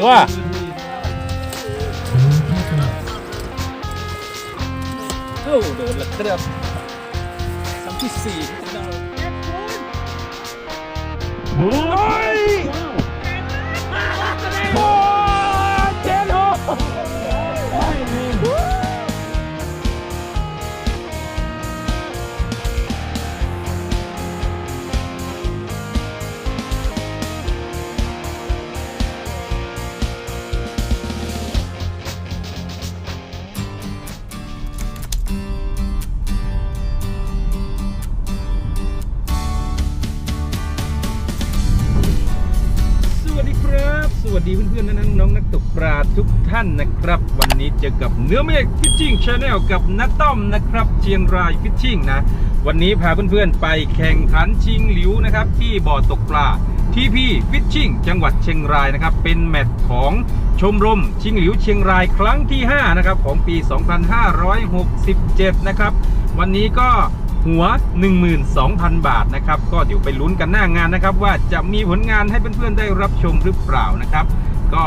ตัวเอ้โดนละครับสามที่สี่โอ้ วัสดีเพื่อนๆและน้องนักตกปลาทุกท่านนะครับ วันนี้เจอกับเนื้อเมฆฟิชชิ่งชาแนลกับนัต้อมนะครับ เชียงรายฟิชชิ่งนะ วันนี้พาเพื่อนๆไปแข่งขันชิงหลิวนะครับ ที่บ่อตกปลาทีพีฟิชชิ่งจังหวัดเชียงรายนะครับ เป็นแมตช์ของชมรมชิงหลิวเชียงรายครั้งที่5นะครับของปี 2567 นะครับ วันนี้ก็ หัว 12,000 บาทนะครับ ก็เดี๋ยวไปลุ้นกันหน้างานนะครับ ว่าจะมีผลงานให้เพื่อนๆได้รับชมหรือเปล่านะครับ ก็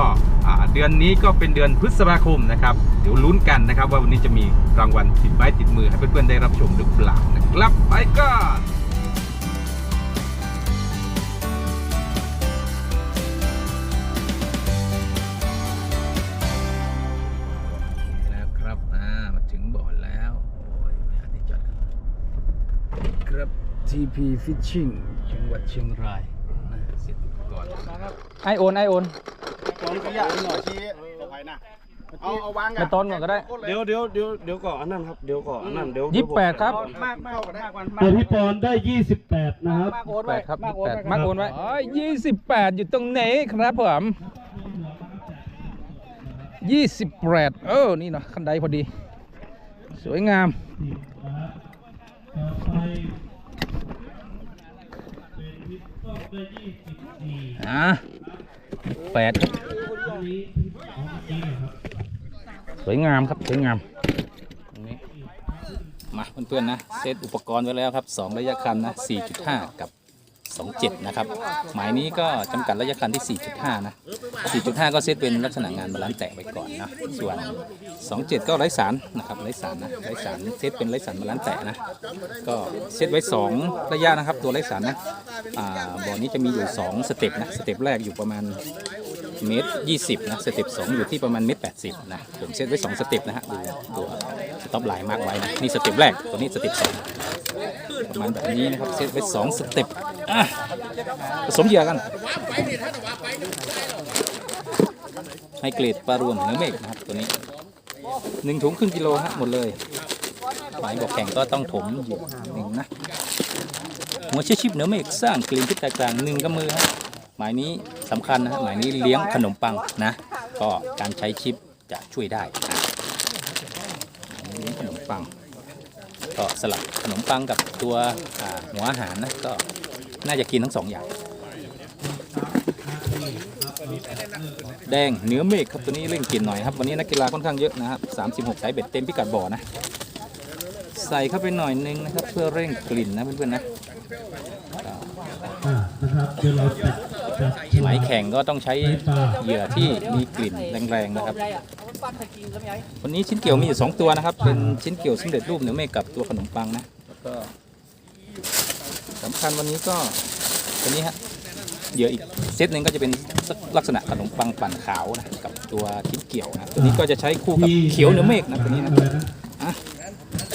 เดือนนี้ก็เป็นเดือนพฤษภาคมนะครับ เดี๋ยวลุ้นกันนะครับ ว่าวันนี้จะมีรางวัลติดไม้ติดมือให้เพื่อนๆได้รับชมหรือเปล่านะครับไปก่อน TP Fishing จังหวัดเชียงรายนะเสร็จก่อนไอโอนไอโอนตอนขยะหน่อยชี้เอาไปนะเอาเอาวางกัไปต้นก่อนก็ได้ เดี๋ยวเดี๋ยวเดี๋ยวเดี๋ยวก่อนอันนั้นครับ เดี๋ยวก่อนอันนั้นเดี๋ยวยี่สิบแปดครับ มากมากกว่าได้ตัวพี่ปอนได้28นะครับ มากโอนแปไว้ดครับมากโอนแปดไว้มากโอนไว้ยี่สิบแปดอยู่ตรงไหนครับผมยี่สิบแปดเออ นี่เนาะคันไดพอดี สวยงาม ต่อไปเป็นพี่ต้ อะแปดครับ สวยงามครับ สวยงามตรงนี้มาเพื่อนๆนะ เซตอุปกรณ์ไว้แล้วครับ 2 ระยะคันนะ 4.5 กับ 27 นะครับ หมายนี้ก็จำกัดระยะคันที่ 4.5 นะ 4.5 ก็เซตเป็นลักษณะงานบาลานซ์แตะไว้ก่อนนะ ส่วน 27 ก็ไร้สารนะครับไร้สารนะไร้สารเซตเป็นไร้สารบาลานซ์แตะนะ ก็เซตไว้ 2 ระยะนะครับ ตัวไร้สารนะอ่าบ่อนี้จะมีอยู่ 2 สเต็ปนะ สเต็ปแรกอยู่ประมาณเมตรยี่สิบนะสเต็ปสองอยู่ที่ประมาณเมตรแปดสิบนะผมเซตไว้สองสเต็ปนะฮะดูตัวสต็อปไลน์มากไว้นะนี่สเต็ปแรกตัวนี้สเต็ปสองประมาณแบบนี้นะครับเซตไว้สองสเต็ปผสมเหยื่อกัน ให้เกรดปลารวมเนื้อเมฆนะครับตัวนี้หนึ่งถุงครึ่งกิโลฮะหมดเลยหมายบอกแข่งก็ต้องถมอยู่หนึ่งนะหัวเชื่อชิปเนื้อเมฆสร้างกลิ่นที่แตกต่างหนึ่งกับมือฮะหมายนี้สำคัญนะฮะหมายนี้เลี้ยงขนมปังนะ ก็การใช้ชิปจะช่วยได้นะเลี้ยงขนมปัง ก็สลับขนมปังกับตัวหัวอาหารนะก็น่าจะกินทั้งสองอย่าง แดงเนื้อเมฆครับตัวนี้เร่งกลินหน่อยครับวันนี้นักกีฬาค่อนข้างเยอะนะครับ36สายเบ็ดเต็มพิกัดบ่อนะ ใส่เข้าไปหน่อยนึงนะครับ เพื่อเร่งกลิ่นนะเพื่อนๆนะอ่านะครับเดี๋ยวเราจัดจัดฉหลามายยแข่งก็ต้องใช้ในปลาเหยื่อที่มีกลิ่นแรงๆนะครับ วันนี้ชิ้นเกี่ยวมีอยู่สองตัวนะครับ เป็นชิ้นเกี่ยวสำเร็จรูปเนื้อเมฆกับตัวขนมปังนะแล้วก็สำคัญวันนี้ก็ตัวนี้ฮะ เหยื่ออีกเซตหนึ่งก็จะเป็นลักษณะขนมปังปั่นขาวนะกับตัวชิ้นเกี่ยวนะตัวนี้ก็จะใช้คู่กับเขียวเนื้อเมฆนะตัวนี้นะอะไรนะ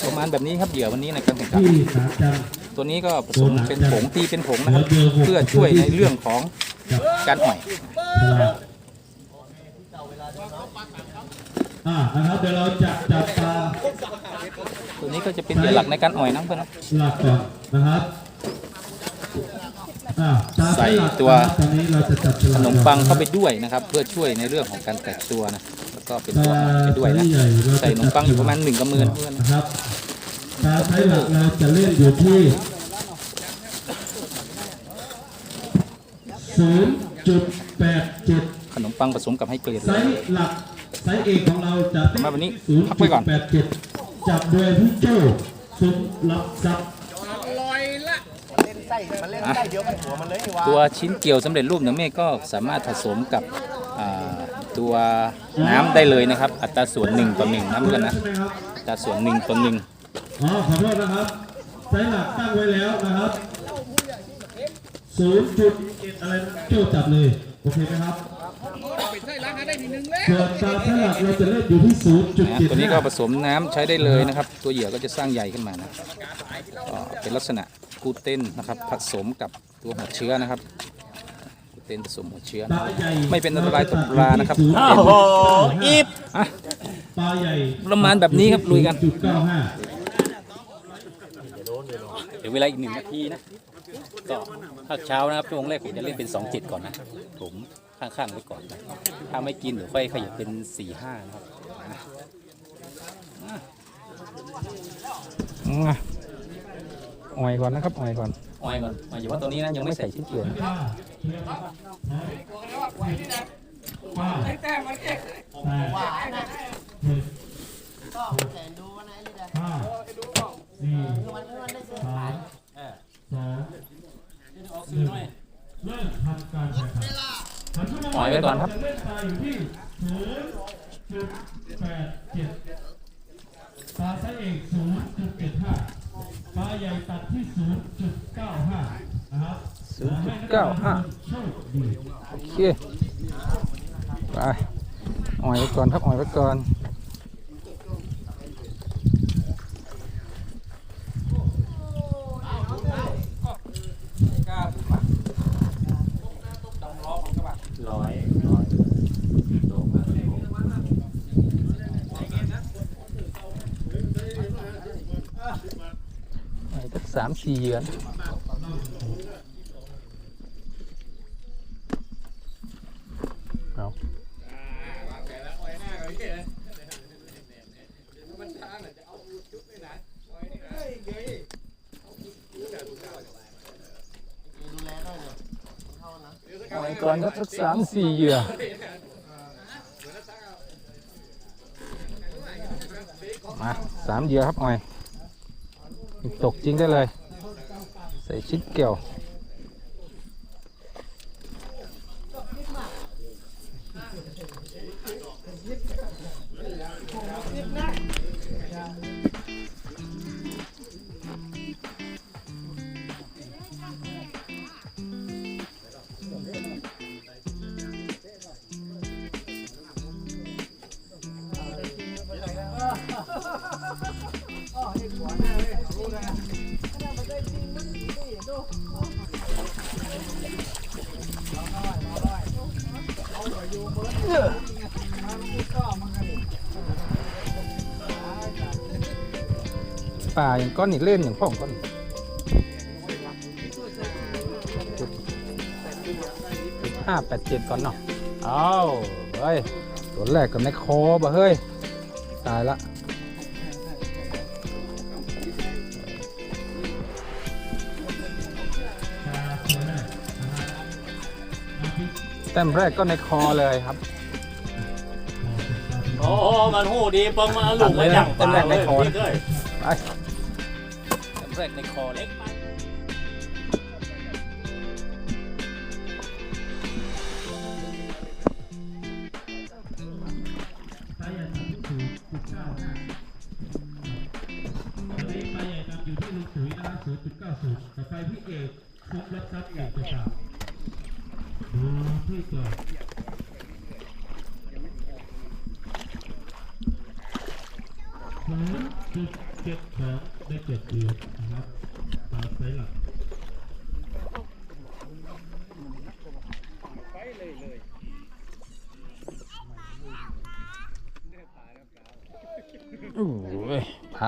ประมาณแบบนี้ครับเหยื่อวันนี้ในการแข่งขันที่สามจันทร์ตัวนี้ก็ผสมเป็นผงตีเป็นผงนะครับเพื่อช่วยในเรื่องของกับการอ่อยฉลามอ่านะครับเดี๋ยวเราจะจับปลาตัวนี้ก็จะเป็นเหยื่อหลักในการอ่อยนะเพื่อนนะหลักก่อนนะครับอ่าปลา ใส่หลักตัวนะครับตอนนี้เราจะจับฉขลามนมปังเข้าไปด้วยนะครับ เพื่อช่วยในเรื่องของการแตกตัวนะแล้วก็เป็นตัวอ่อนไปด้วยนะปลาไซส์ใหญ่เราจะใส่ขนมปังอยู่ประมาณหนึ่งกำมือเพื่อนนะครับปลาไซส์หลักเราจะเล่นอยู่ที่ศูนย์จุดแปดเจ็ดขนมปังผสมกับให้เกลือไซส์หลักไซส์เอกของเราจะมาวันนี้ศูนย์พักไว้จุดก่อนแปดเจ็ดจับโดยพี่โจ้สุรับทรัพย์ไส้ มันเล่นไส้เดียวกันหัวมันเลยนี่วะตัวชิ้นเกี่ยวสำเร็จรูปเนี่ยเมฆก็สามารถผสมกับอ่าตัวน้ำได้เลยนะครับ อัตราส่วนหนึ่งต่อหนึ่งน้ำกันนะใช่ไหมครับอัตราส่วนหนึ่งต่อหนึ่งอ๋อขอโทษนะครับไซส์หลักตั้งไว้แล้วนะครับศูนย์จุดอะไรโจ้จับเลย โอเคไหมครับส่วนตามไซส์หลักเราจะเล่นอยู่ที่ศูนย์จุดนะเจ็ดตัวนี้ก็ผสมน้ำใช้ได้เลยนะครับ ตัวเหยื่อก็จะสร้างใหญ่ขึ้นมานะก็เป็นลักษณะ กลูเตนนะครับ ผสมกับตัวหัวเชื้อนะครับกลูเตนผสมหัวเชื้อปลาใหญ่ไม่เป็นอันตรายต่อปลานะครับเโอ้โหอีบอะปลาใหญ่ประมาณแบบนี้ครับลุยกันจุดเก้าห้าเดี๋ยวเวลาอีกหนึ่งนาทีนะก็ภาคเช้านะครับช่วงแรกผมจะเล่นเป็น 2 7 ก่อนนะ ผมข้างๆไว้ก่อนนะถ้าไม่กินเดี๋ยวค่อยขยับเป็น 4 5 นะครับ อะอ่อยก่อนนะครับอ่อยก่อนอ่อยก่อนอ่อยอยู่ว่าตัวนี้นะยังไม่ใส่ชิ้นเกลือปลาแต้มมาเจ็ดแปดห้าสี่สามสองหนึ่งเริ่มทำการแข่งขันขันทุกอ่อยไว้ก่อนครับจะเล่นปลาอยู่ที่ศูนย์จุดแปดเจ็ดปลาไซส์เอกศูนย์จุดเจ็ดห้า ปลาใหญ่ตัดที่ศูนย์จุดเก้าห้านะครับศูนย์จุดเก้าห้าโชคดี โอเค ไปอ่อยไว้ก่อนครับอ่อยไว้ก่อน ไอ้ สักสามสี่เหยือนเอาเอาไว้ก่อนครับสักสามสี่เหยื่อมาสามเหยื่อครับออย ตกจริงได้เลย ใส่ชิ้นเกี่ยว ป่าอย่างก้อนนี่เล่นอย่างพ่องก้อนห้าแปดเจ็ดก่อนเนาะเอาเฮ้ย ตัวแรกกับในคอบ่เฮ้ย ตายละแต้มแรกก็ในคอเลยครับ โอ้โหมันหูดีเปิงมาหลุมมาอย่างตัดเลยนะเต็มแรกในคอพี่เอ้ยไป แรกในคอเลยปลาใหญ่ตัดที่ศูนย์จุดเก้าห้าตอนนี้ปลใหญ่ตัดอยู่ที่ลูก้าศูนย์ต่ไปพี่เอกคุ้มรับทรัพย์เอกต่าดูที่ก่อนศูนย์จุดเจ็ดสองได้เจ็ดเดือนนะครับปลาไซส์หลัก โอ้ยพระ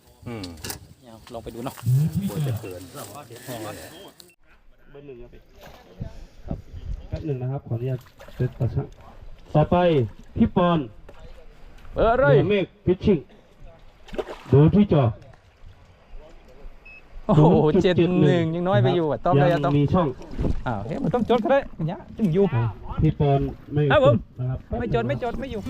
อืมเงาลองไปดูเนาะที่จอดเขินเบอร์หนึ่งครับพี่แป๊บหนึ่งนะครับ ขออนุญาตเซตตาช่างต่อไปพี่ปอนเบอร์อะไรเรือเมฆฟิชชิ่งดูที่จอโอ้โหเจ็ดหนึ่งยังน้อยไปอยู่อะต้องเลยอะยัต้องมีช่องอ้าวเฮ้ยมันต้องจดก็ได้เนี่ยจึงอยู่อะพี่ปอนไม่ครับผมนะครับไม่จดไม่จดไม่อยู่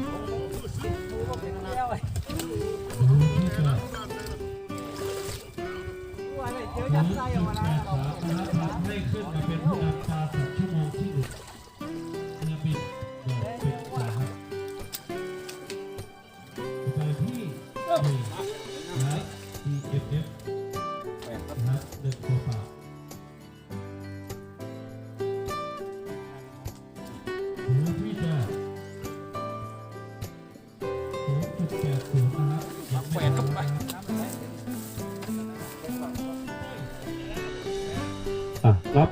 ให้ขึ้นมาเป็นผู้นำปลาสัก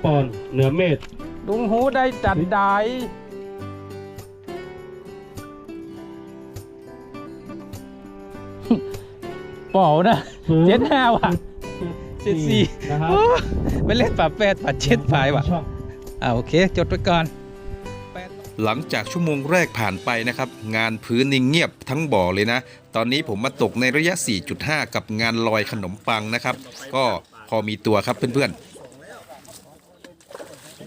ปอนเหนือเมฆลุงหูได้จัดได้เปล่านะศูนย์เจ็ดห้าว่ะเจ็ดสี่นะครับโอ้ไปเล่นป่าแปดป่าเจ็ดฝ่ายว่ะช่องอ่าโอเค จดไว้ก่อนหลังจากชั่วโมงแรกผ่านไปนะครับ งานพื้นนี่เงียบทั้งบ่อเลยนะ ตอนนี้ผมมาตกในระยะ 4.5 กับงานลอยขนมปังนะครับ ก็พอมีตัวครับเพื่อนๆ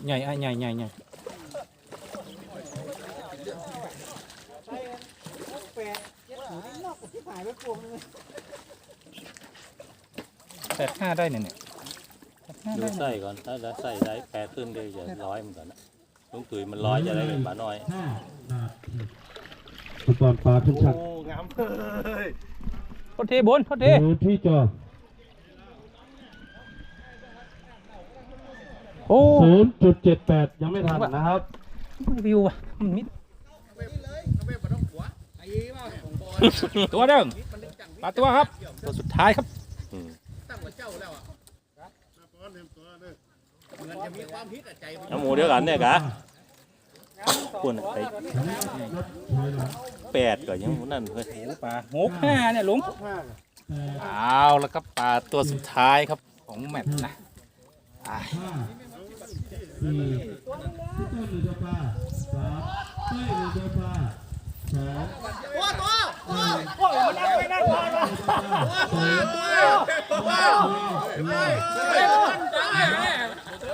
ใหญ่อะใหญ่ใหญ่ใหญ่แปดห้าได้เนี่ยเนี่ยแปดห้าดูได้ไส้ก่อนถ้าใส่ได้แปดขึ้นก็จะร้อยเหมือนกันนะลุงตุ๋ยมันร้อยจะได้เป็นปลาน้อยห้านาทีฟุตบอลปลาขึ้นช่างโอ้งามเลยโทษทีบนโทษทีดูที่จอ โอ้ศูนย์จุดเจ็ดแปดยังไม่ทันนะครับวิวอะมันมิดตัวเดิมปลาตัวครับ ตัวสุดท้ายครับน้ำหมูเดียวกันเนี่ยกะคุณไอ้แปดก็ยังนั่นเฮ้ยปลาหกห้าเนี่ยลุงเอาแล้วก็ปลาตัวสุดท้ายครับของแมตช์นะ อะห้าสี่ต้นหนึ่งตัวปลาสามเต้ยหนึ่งตัวปลาสองตัวตัวโอ้ยมันนั่งไม่นั่งพอละ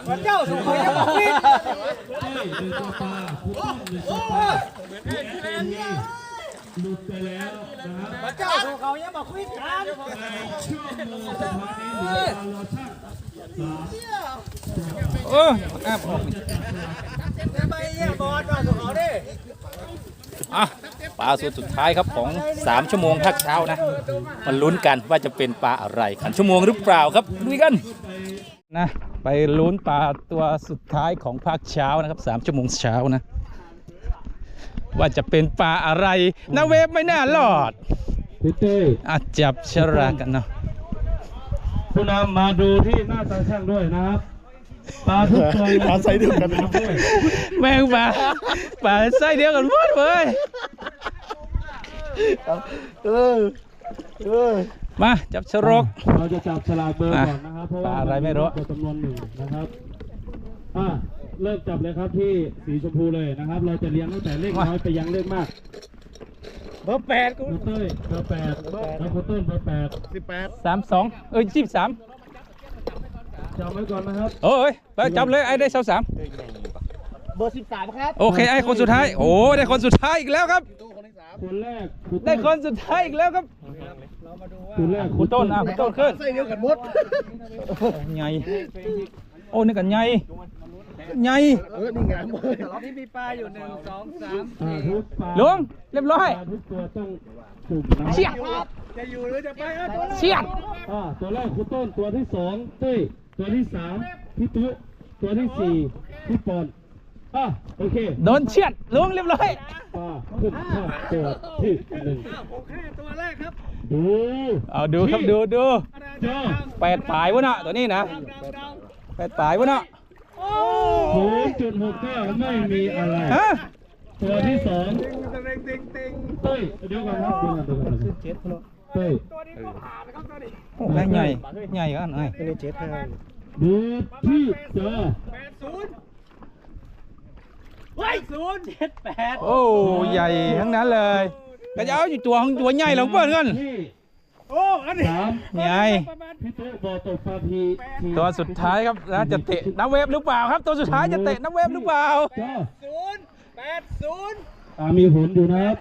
พระเจ้าสุขยังบอกวิเต้ยหนึ่งตัวปลาคุณต้นหนึ่งตัวปลาหลุดไปแล้วนะครับพระเจ้าสุขเขายังบอกวิกันในช่วงโมงสุดท้ายนี้เหลือการรอช่าง สามเอออะออกอะปลาสุดสุดท้ายครับของ 3 ชั่วโมงภาคเช้านะมันลุ้นกันว่าจะเป็นปลาอะไรขันชั่วโมงหรือเปล่าครับลุยกันนะไปลุ้นปลาตัวสุดท้ายของภาคเช้านะครับ3ชั่วโมงเช้านะ ว่าจะเป็นปลาอะไรนาเวฟไม่น่ารอดพี่เต้อาจจับชรากันเนาะ ผู้นำมาดูที่หน้าตาช่างด้วยนะครับปลาทุกตัวปลาใส่เดียวกันด้วยแม่งปลาปลาไส้เดียวกันหมดเลยเออเออมาจับชรกเราจะจับฉลากเบอร์ก่อนนะครับเพราะปว่าลาอะไรไม่รู้จะจำนวนหนึ่งนะครับอะเริ่มจับเลยครับที่สีชมพูเลยนะครับ เราจะเลี้ยงตั้งแต่เลขน้อยไปยังเลขมากเบอร์แปดกูคุณเต้ยเบอร์แปดแล้วคุณต้นเบอร์แปดสิบแปดสามสองเอ้ยสิบสามจับไว้ก่อนนะครับโอ้ยไปจับเลยไอ้ได้สามสามเบอร์สิบสามครับโอเคไอ้คนสุดท้ายโอ้ได้คนสุดท้ายอีกแล้วครับคนแรกคุณได้คนสุดท้ายอีกแล้วครับคนแรกคุณต้นอะคุณต้นขึ้นใส่เดียวกันหมดใหญ่โอ้นี่กันใหญ่ ใหญ่เออนี่งามเลยอ่าทุกปลาลงเรียบร้อยปลาทุกตัวต้องสุ่มนะเชียดเชียดอ่าตัวแรกคุณต้นตัวที่สองเต้ยตัวที่สามพี่ตุ๊ตัวที่สี่พี่ปอนอะโอเคโดนเชียดลงเรียบร้อยปลาขึ้นข้าตัวที่หนึ่งดูเอาดูครับดูดูเจ้าแปดปลายวะเนาะตัวนี้นะแปดปลายวะเนาะ ศูนย์จุดหกเก้าไม่มีอะไร ฮะตัวที่สองเต้ยเดี๋ยวก่อนครับเดี๋ยวก่อนเดี๋ยวก่อนเต้ยโอ้ยใหญ่ใหญ่กันไอ้อดูที่จอโอ้ใหญ่ทั้งนั้นเลยก็จะเอาอยู่ตัวของตัวใหญ่หลงเปิดกันที่ โอ้อันนี้สามใหญ่พี่โต๊ะบอตกฟาพีทีตัวสุดท้ายครับนะจะเตะน้ำเวฟหรือเปล่าครับ ตัวสุดท้ายจะเตะน้ำเวฟหรือเปล่าจอศูนย์แปดศูนย์อ่ามีผลอยู่นะครับ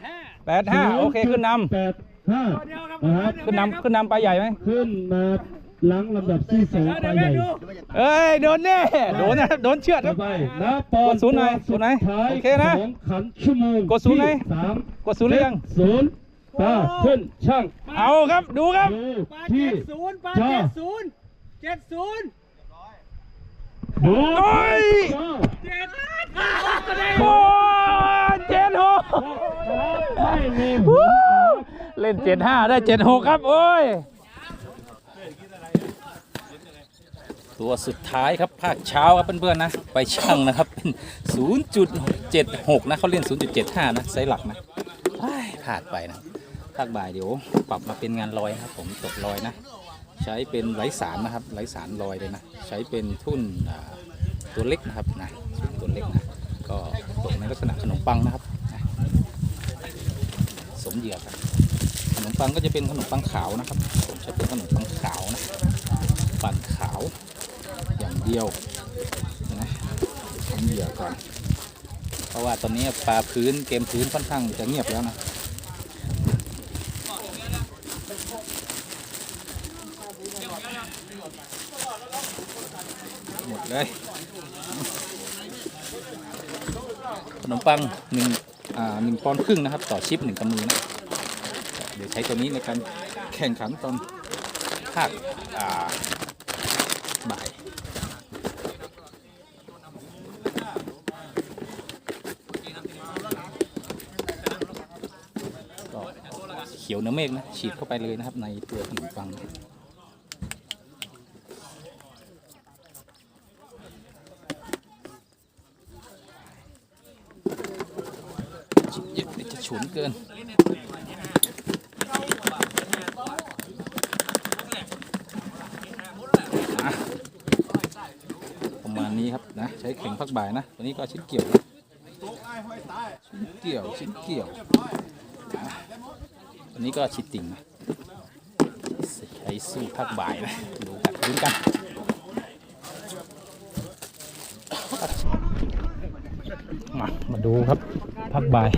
แปดห้าโอเคขึ้นนแปดห้านะครับำขึ้นนำขึ้นนำไปใหญ่ไหมขึ้นมาหลังลำดับที่สองไปใหญ่เอ้ยโดนแน่โดนนะครับโดนเชือดคต่รัอบ ไปนะปอนกดศูนย์หน่อยสุดศูนย์หน่อยท้ายโอเคนะ ของขันชั่วโมงกดศูนย์หน่อยที่สามกดศูนย์หรือยัง ศูนย์ ตาขึ้นช่างเอาครับดูครับดูแปดที่เจ็ดศูนย์แปดจอเจ็ดศูนย์เจ็ดศูนย์ดูโอ้ยจอเจ็ดโอ้ยเจ็ดหกไม่มีผวู้ลเล่นเจ็ดห้าได้เจ็ดหกครับ โอ้ย ตัวสุดท้ายครับภาคเช้าครับเพื่อนๆนะ ไปช่างนะครับเป็น0.76 นะเขาเล่น 0.75 นะไซส์หลักนะอ้ายพลาดไปนะ ภาคบ่ายเดี๋ยวปรับมาเป็นงานลอยครับ ผมตกลอยนะ ใช้เป็นไหลสารนะครับไหลสารลอยเลยนะ ใช้เป็นทุ่นตัวเล็กนะครับนะตัวเล็กนะก็ตกในลักษณะขนมปังนะครับนะสมเหยื่อครับขนมปังก็จะเป็นขนมปังขาวนะครับ ผมใช้เป็นขนมปังขาวนะปั่นขาว อย่างเดียวนะทำเหยื่อก่อนเพราะว่าตอนนี้ปลาพื้นเกมพื้นค่อนข้างจะเงียบแล้วนะ หมด เลยขนมปังหนึ่งอ่าหนึ่งปอนด์ครึ่งนะครับ ต่อชิปหนึ่งกำมือนะเดี๋ยวใช้ตัวนี้ในการแข่งขันตอนภาคอ่าบ่ายก็เขียวเนื้อเมฆนะฉีดเข้าไปเลยนะครับในตัวขนมปัง เย็บจะฉุนเกิน ประมาณนี้ครับนะ ใช้เข่งพักบ่ายนะ ตัวนี้ก็ชิ้นเกี่ยวนะชิ้นเกี่ยวชิ้นเกี่ยวอะตัวนี้ก็ชิดติ่งนะใช้สู้พักบ่ายนะ ดูกันดูกันมา มาดูครับ พักบ่าย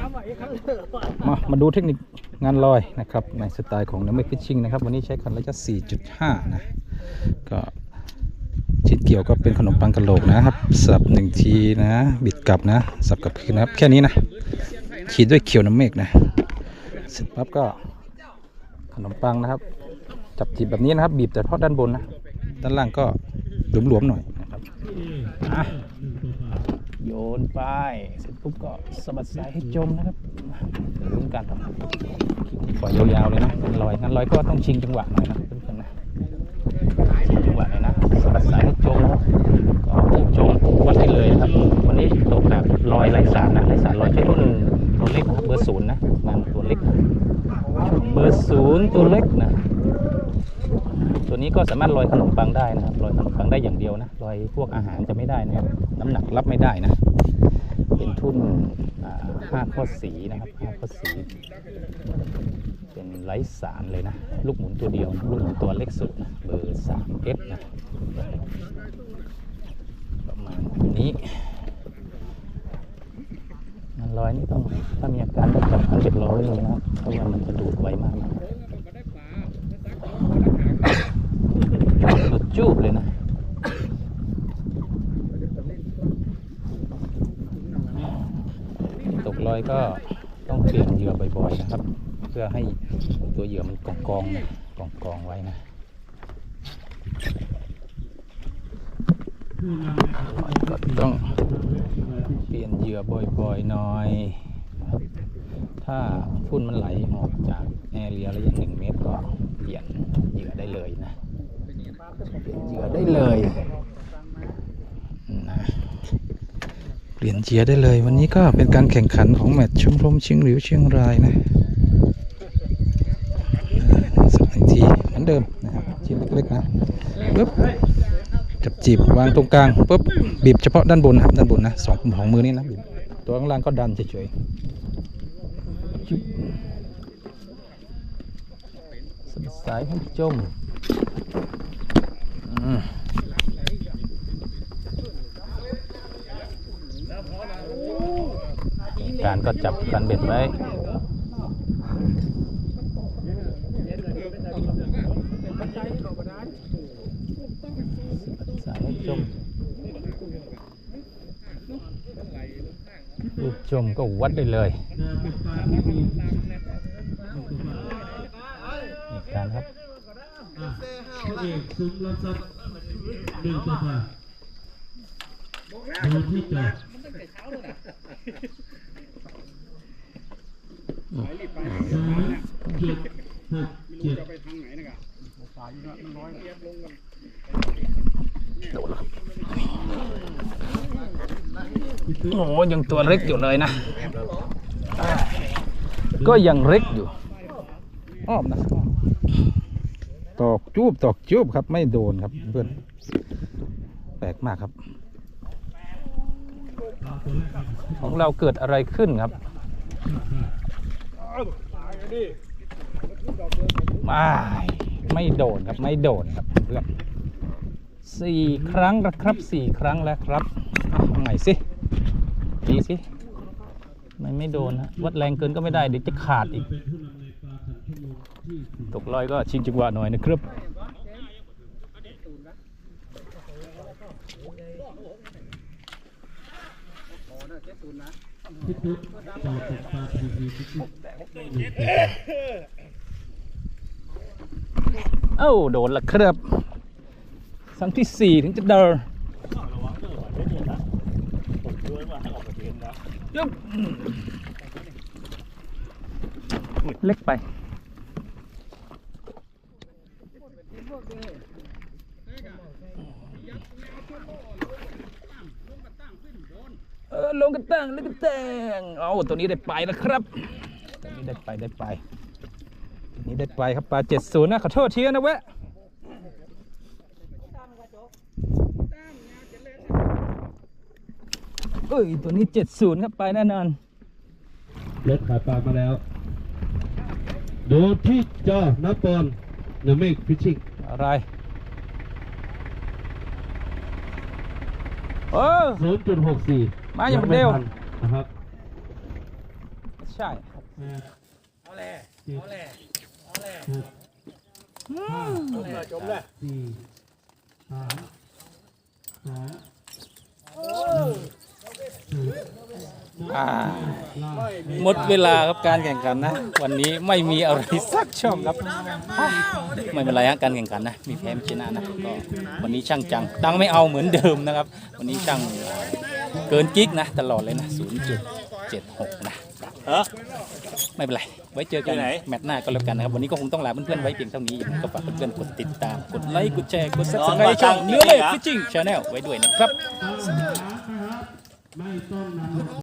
มามาดูเทคนิคงานลอยนะครับ ในสไตล์ของน้ำเมฆฟิชชิงนะครับ วันนี้ใช้คันระยะ4.5 นะ ก็ชิ้นเกี่ยวก็เป็นขนมปังกะโหลกนะครับ สับหนึ่งทีนะ บิดกลับนะ สับกลับคืนนะครับ แค่นี้นะฉีดด้วยเขียวน้ำเมฆนะเสร็จปั๊บก็ขนมปังนะครับ จับจีบแบบนี้นะครับ บีบแต่เพาะด้านบนนะ ด้านล่างก็หลวมๆหน่อยนะครับอะ โยนไป เสร็จปุ๊บก็สะบัดสายให้จมนะครับลุ้งกันปล่อยยาวๆเลยนะงั้นลอยงั้นลอยก็ต้องชิงจังหวะหน่อยนะเพื่อนๆนะชิงจังหวะหน่อยนะสะบัดสายให้จมก็ให้จมวัดให้เลยนะครับ วันนี้ตกแบบลอยไร้สารนะไร้สารลอยใช้รุ่น ตัวเล็กนะครับเบอร์ศูนย์นะงานตัวเล็กเบอร์ศูนย์ตัวเล็กนะตัวนี้ก็สามารถลอยขนมปังได้นะครับลอยขนมปังได้อย่างเดียวนะลอยพวกอาหารจะไม่ได้นะครับน้ำหนักรับไม่ได้นะเป็นทุ่นอ่าห้าข้อสีนะครับห้าข้อสี เป็นไร้สารเลยนะ ลูกหมุนตัวเดียวนะลูกหมุนตัวเล็กสุดนะเบอร์สามเอสนะประมาณนี้ งานลอยนี่ต้องถ้ามีอาการต้องจับคันเบ็ดร้อยเลยนะเพราะว่ามันจะดูดไวมากนะหลุดจูบเลยนะตกลอยก็ต้องเปลี่ยนเหยื่อบ่อยๆนะครับ เพื่อให้ตัวเหยื่อมันกองกองๆกองกองไว้นะก็ต้อง เปลี่ยนเหยื่อบ่อยๆหน่อย ถ้าทุ่นมันไหลออกจากแอเรียระยะหนึ่งเมตรก็เปลี่ยนเหยื่อได้เลยนะเปลี่ยนเหยื่อได้เลยนะเปลี่ยนเหยื่อได้เลย วันนี้ก็เป็นการแข่งขันของแมตช์ชมรมเชียงหลิวเชียงรายนะสักหนึ่งทีเหมือนเดิมนะครับชิ้นเล็กๆนะปึ๊บ จับจีบวางตรงกลางปุ๊บบีบเฉพาะด้านบนนะครับด้านบนนะสองของมือนี้นะบีบตัวข้างล่างก็ดันเฉยๆสะบัสายให้จมอืมการก็จับกันเบ็ดไว้ สายให้จม ลูกจมก็วัดได้เลยนี่การครับพระเอกซุ้มรับทรัพย์หนึ่งตัวผ่าดูที่จอดศูนย์จุดหกเจ็ด โอ้โหยังตัวเล็กอยู่เลยนะ ก็ยังเล็กอยู่อ้อมนะตอกจูบตอกจูบครับไม่โดนครับเพื่อนแปลกมากครับ ของเราเกิดอะไรขึ้นครับไม่ไม่โดนครับไม่โดนครับเพื่อนสี่ครั้งแล้วครับสี่ครั้งแล้วครับอะเอาใหม่สิ ดีสิไม่ไม่โดนนะวัดแรงเกินก็ไม่ได้เดี๋ยวจะขาดอีก ตกลอยก็ชิงจังหวะหน่อยนะครับเอ้าโดนละครับครั้งที่สี่ถึงจะเดิน ยกเล็กไปเออลงกันตั้งลงกันตั้งเอาตัวนี้ได้ไปแล้วครับตัวนี้ได้ไปได้ไปนี่ได้ไปครับปลาเจ็ดศูนย์นะขอโทษทีนะเว้ย เอ้ยตัวนี้เจ็ดศูนย์ครับไปแน่นอนรถขายปลามาแล้ว ดูที่จอนับปอนเนเมกฟิชชิ่งอะไรเออศูนย์จุดหกสี่มาอย่างเร็วนะครับ ใช่เอาแหล่เอาแหล่เอาแหล่หกห้าจมเลยสี่สามสอง อ่าหมดเวลาครับการแข่งขันนะ วันนี้ไม่มีอะไรสักช่องครับอะไม่เป็นไรฮะการแข่งขันนะ มีแพ้มีชนะนะก็วันนี้ช่างจังตังไม่เอาเหมือนเดิมนะครับ วันนี้ช่างเกินกิ๊กนะ ตลอดเลยนะ 0.76 นะเออไม่เป็นไร ไว้เจอกันที่ไหน แมตช์หน้าก็แล้วกันนะครับ วันนี้ก็คงต้องลาเพื่อนๆไว้เพียงเท่านี้ยังไงก็ฝากเพื่อนๆกดติดตาม กดไลค์ กดแชร์ กดซับสไครต์ช่องเนื้อเล็กฟิชชิ่งชาแนลไว้ด้วยนะครับ ไม่ต้องนำ